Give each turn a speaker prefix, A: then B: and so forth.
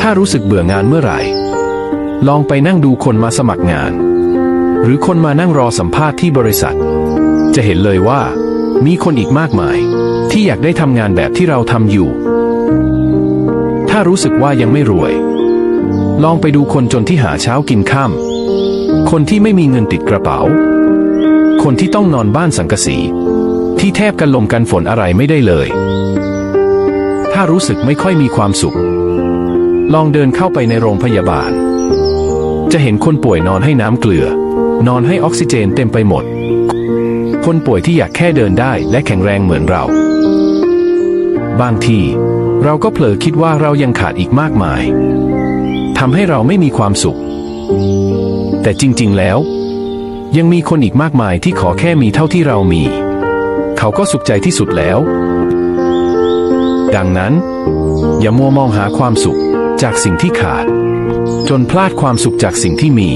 A: ถ้ารู้สึกเบื่องานเมื่อไหร่ ลองไปนั่งดูคนมาสมัครงาน หรือคนมานั่งรอสัมภาษณ์ที่บริษัท จะเห็นเลยว่า มีคนอีกมากมาย ที่อยากได้ทำงานแบบที่เราทำอยู่ ถ้ารู้สึกว่ายังไม่รวย ลองไปดูคนจนที่หาเช้ากินข้ามคนที่ไม่มีเงินติดกระเป๋า คนที่ต้องนอนบ้านสังกะสี ที่แทบกันลมกันฝนอะไรไม่ได้เลย ถ้ารู้สึกไม่ค่อยมีความสุข ลองเดินเข้าไปในโรงพยาบาล จะเห็นคนป่วยนอนให้น้ำเกลือ นอนให้ออกซิเจนเต็มไปหมด คนป่วยที่อยากแค่เดินได้และแข็งแรงเหมือนเรา บางทีเราก็เผลอคิดว่าเรายังขาดอีกมากมายทำให้เราไม่มีความสุข แต่จริง ๆ แล้ว ยังมีคนอีกมากมายที่ขอแค่มีเท่าที่เรามี เขาก็สุขใจที่สุดแล้ว ดังนั้น อย่ามัวมองหาความสุข จากสิ่งที่ขาด จนพลาดความสุขจากสิ่งที่มี